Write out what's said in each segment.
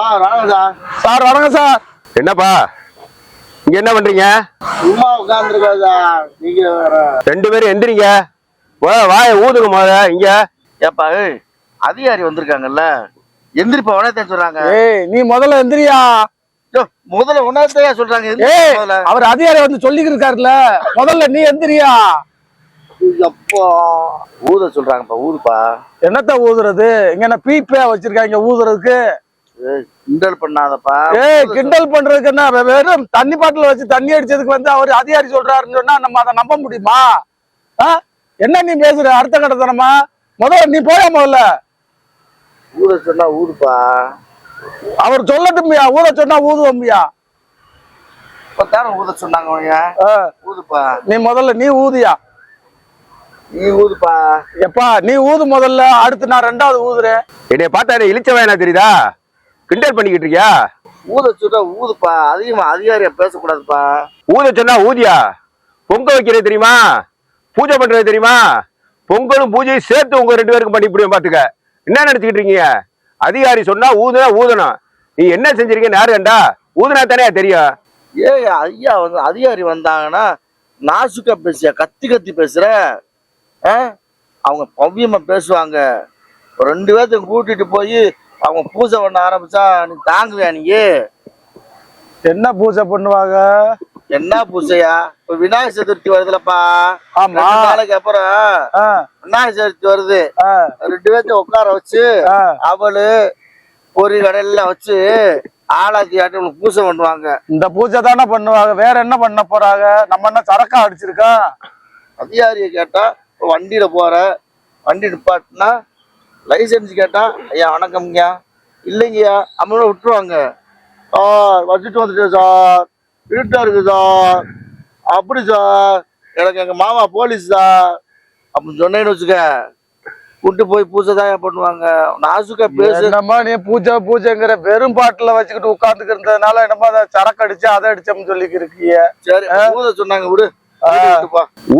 Sir வணக்கம் sir. Sir வணக்கம் sir. என்னப்பா? இங்க என்ன பண்றீங்க? சும்மா உட்காந்துருக்கோம் சார். நீங்க ரெண்டு பேரும் எந்திரிங்க. வா வாய ஊதுங்க முத இங்க. ஏப்பா அதிகாரி வந்திருக்காங்கல்ல. எந்திரிப்பா உனத்தான் சொல்றாங்க. ஏய் நீ முதல்ல எந்திரியா? யோ, முதல்ல உனத்தையா சொல்றாங்க. ஏய் எந்திரிப்பா முதல்ல. அவர் அதிகாரி வந்து சொல்லிக்கிட்டு இருக்காருல்ல முதல்ல நீ எந்திரியா? அப்பா ஊத சொல்றாங்கப்பா ஊதுப்பா. என்னத்த ஊதுறது? இங்க என்ன பீப்பே வச்சிருக்காங்க ஊதுறதுக்கு? கிண்டல் பண்ணாதப்பா. ஏய் கிண்டல் பண்றதுக்கு என்ன வெறும் தண்ணி பாட்டில் வச்சு தண்ணி அடிச்சதுக்கு வந்து அவர் அதிகாரி சொல்றாருன்னு சொன்னா நம்ம அதை நம்ப முடியுமா? ஆ? என்ன நீ பேசுற? அடுத்த கட்டத்தனமா? முதல்ல நீ போயா முதல்ல? ஊத சொன்னா ஊதுப்பா அவர் சொல்லட்டும்யா ஊத சொன்னா ஊதுவோம்யா. இப்பதானே ஊத சொன்னாங்க ஊதுப்பா. நீ முதல்ல நீ ஊதியா? நீ ஊதுப்பா. எப்பா நீ ஊது முதல்ல அடுத்து நான் ரெண்டாவது ஊதுறேன். என்னைய பார்த்தா என்ன இழிச்ச வேணா தெரியுதா? கிண்டல் பண்ணிக்கிட்டு இருக்கியா? ஊத சொன்னா ஊதுப்பா. அதிகமா அதிகாரியா பேசக்கூடாதுப்பா. ஊத சொன்னா ஊதியா? பொங்க வைக்கிறது தெரியுமா? பூஜை பண்றது தெரியுமா? பொங்கலும் பூஜையும் சேர்த்து உங்க ரெண்டு பேருக்கும் பண்ணி இப்படியும் பாத்துக்க. என்ன நினைச்சுக்கிட்டு இருக்கீங்க? அதிகாரி சொன்னா ஊதுனா ஊதணும். நீ என்ன செஞ்சிருக்கீங்க யாரு கண்டா? ஊதுனா தானே தெரியும். ஏய் ஐயா வந்து அதிகாரி வந்தாங்கன்னா நாசுக்கா பேசியா கத்தி கத்தி பேசுற? அவங்க பவ்யமா பேசுவாங்க. ரெண்டு பேர்த்தையும் கூட்டிட்டு போய் அவங்க பூஜை பண்ண ஆரம்பிச்சா நீ தாங்குவியா நீ? என்ன பூஜை பண்ணுவாங்க? என்ன பூஜையா? இப்ப விநாயகர் சதுர்த்தி வருதுலப்பா. ஆமா. நாளைக்கு அப்புறம் விநாயகர் சதுர்த்தி வருது. ரெண்டு பேர்த்தையும் உட்கார வச்சு. அவளு பொறி கடையில வச்சு ஆளாத்தி ஆட்டி உங்களுக்கு பூஜை பண்ணுவாங்க. இந்த பூஜை தானே பண்ணுவாங்க. வேற என்ன பண்ண போறாங்க? நம்ம என்ன சரக்கா அடிச்சிருக்கோம் அதிகாரியை கேட்டா வண்டியில போற வண்டி நிப்பாட்டினா லைசன்ஸ் கேட்டா ஐயா வணக்கம்யா இல்லைங்கய்யா நம்மள விட்டுருவாங்க. சார் வச்சுட்டு வந்துட்டேன் சார். இருட்டா இருக்கு சார். அப்படி சார். எனக்கு எங்க மாமா போலீஸ் சார். அப்படின்னு சொன்னேன்னு வச்சுக்க கூட்டு போய் பூஜை தான் பண்ணுவாங்க? நாசுக்கா பேசு. என்னம்மா நீ பூஜை பூஜைங்கிற வெறும் பாட்டுல வச்சுக்கிட்டு உட்கார்ந்துக்கு இருந்ததுனால என்னமோ அதை சரக்கு அடிச்சு அதை அடிச்சோம்னு சொல்லிக்கு இருக்கீங்க சரி பூஜை சொன்னாங்க விடு.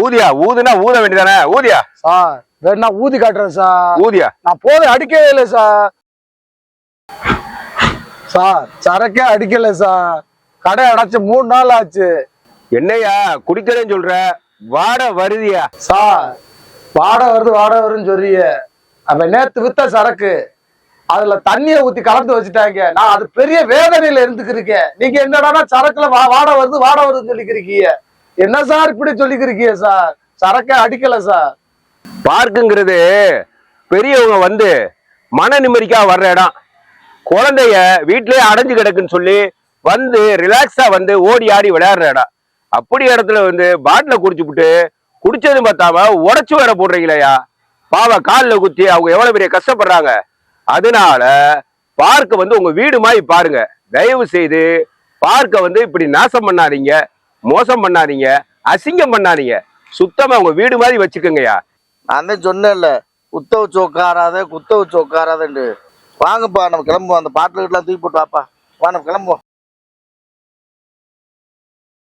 ஊதியா? ஊதுனா ஊத வேண்டியதானே? ஊதியா? சார். வேணா ஊதி காட்டுறேன் சார். ஊதியா? நான் போதை அடிக்கவே இல்லை சார். சார் சரக்கே அடிக்கல சார். கடை அடைச்சு மூணு நாள் ஆச்சு. என்னய்யா குடிக்கிறேன்னு சொல்ற? வாட வருதியா? சார் வாடை வருது வாடை வருதுன்னு சொல்றீங்க அப்ப நேத்து வித்த சரக்கு அதுல தண்ணிய ஊத்தி கலந்து வச்சுட்டாங்க. நான் அது பெரிய வேதனையில இருந்துக்கிறீங்க நீங்க என்னடானா சரக்குல வாடை வருது வாடை வருதுன்னு சொல்லிக்கிறீங்க என்ன சார் இப்படி சொல்லிக்கிறீங்க சார்? சரக்கே அடிக்கல சார். பார்க்குங்கிறது பெரியவங்க வந்து மன நிம்மதிக்காக வர்ற இடம். குழந்தைய வீட்டிலே அடைஞ்சு கிடக்குன்னு சொல்லி வந்து ரிலாக்ஸாக வந்து ஓடி ஆடி விளையாடுற இடம். அப்படி இடத்துல வந்து பாட்டில விட்டு குடிச்சதும் பார்த்தாம உடச்சு வேற போடுறீங்களேயா? பாவ காலில் குத்தி அவங்க எவ்வளோ பெரிய கஷ்டப்படுறாங்க. அதனால பார்க்க வந்து உங்கள் வீடு மாதிரி பாருங்க. தயவு செய்து பார்க்கை வந்து இப்படி நாசம் பண்ணாதீங்க மோசம் பண்ணாதீங்க அசிங்கம் பண்ணாதீங்க. சுத்தமாக உங்கள் வீடு மாதிரி வச்சுக்கோங்கய்யா. நான் தான் சொன்னேன்ல குத்த வச்சு உட்காராத வாங்கப்பா நம்ம கிளம்புவோம். அந்த பாட்டில் தூக்கி போட்டு வாப்பா. வா நம்ம கிளம்புவோம்.